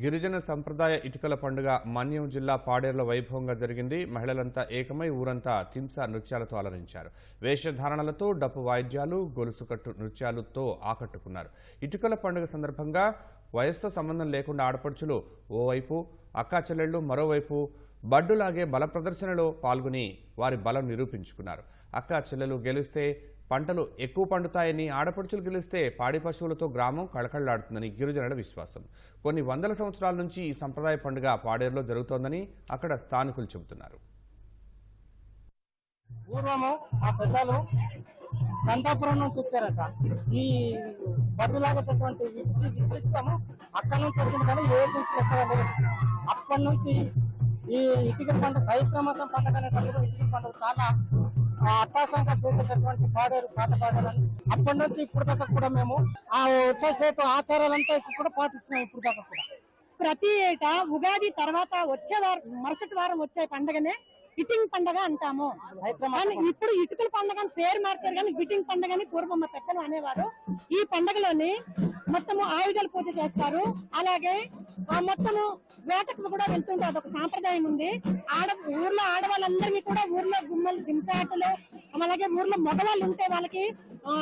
గిరిజన సంప్రదాయ ఇటుకల పండుగ మన్యం జిల్లా పాడేరులో వైభవంగా జరిగింది. మహిళలంతా ఏకమై ఊరంతా తింస నృత్యాలతో అలరించారు. వేషధారణలతో డప్పు వాయిద్యాలు గొలుసుకట్టు నృత్యాలతో ఆకట్టుకున్నారు. ఇటుకల పండుగ సందర్భంగా వయస్సుతో సంబంధం లేకుండా ఆడపడుచులు ఓవైపు అక్కా చెల్లెళ్ళు మరోవైపు బడ్డులాగే బల ప్రదర్శనలో పాల్గొని వారి బలం నిరూపించుకున్నారు. అక్క చెల్లెలు గెలిస్తే పంటలు ఎక్కువ పండుతాయని ఆడపడుచులు గెలిస్తే పాడి పశువులతో గ్రామం కళకళలాడుతుందని గిరిజనుల విశ్వాసం. కొన్ని వందల సంవత్సరాల నుంచి ఈ సంప్రదాయ పండుగ పాడేరులో జరుగుతోందని అక్కడ స్థానికులు చెబుతున్నారు. పూర్వము ఆ పెద్దలు దంతాపురం నుంచి వచ్చారట. ఈ బడ్డులాగేటటువంటి విచ్చి విచిత్రము అక్కడి నుంచి వచ్చింది కానీ ఏ నుంచి ఎక్కడ లేదు అప్పటి నుంచి ఈ ఇటుక పండుగ చైత్ర మాసం పండుగ అనేటప్పుడు ఇటుక పండుగ చాలా ఆ, అట్టాసంగా చేసేటటువంటి పాడారు పాట పాడారు అని. అప్పటి నుంచి ఇప్పుడు దాకా కూడా మేము ఆ వచ్చేటట్టు ఆచారాలంతా ఇప్పుడు కూడా పాటిస్తున్నాం ఇప్పుడు దాకా కూడా. ప్రతి ఏటా ఉగాది తర్వాత వచ్చే వారం మరుసటి వారం వచ్చే పండగనే ఇటింగ్ పండగ అంటాము. కానీ ఇప్పుడు ఇటుకల పండగ అని పేరు మార్చారు కానీ బిటింగ్ పండగ అని పూర్వం మా పెద్దలు అనేవారు. ఈ పండగలోని మొత్తము ఆయుధాల పూజ చేస్తారు. అలాగే మొత్తము వేటకు కూడా వెళ్తుంటే అదొక సాంప్రదాయం ఉంది. ఆడ ఊర్లో ఆడవాళ్ళందరినీ కూడా ఊర్లో గుమ్మలు దింసాటలు అలాగే ఊర్లో మగవాళ్ళు ఉంటే వాళ్ళకి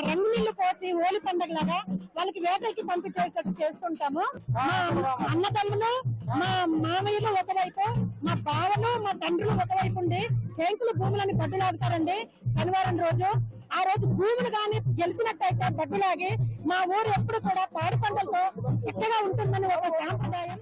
రంగు నీళ్ళు పోసి ఓలి పండగ లాగా వాళ్ళకి వేటకి పంపించేటట్టు చేస్తుంటాము. మా అన్నదమ్ములు మా మామయ్యలు ఒకవైపు మా బావలు మా తండ్రులు ఒకవైపు ఉండి టేంకులు భూములని పట్టులాగుతారండి శనివారం రోజు. ఆ రోజు భూములు గాని గెలిచినట్టయితే బడ్డులాగి మా ఊరు ఎప్పుడు కూడా పాడి పంటలతో చక్కగా ఉంటుందని ఒక సాంప్రదాయం.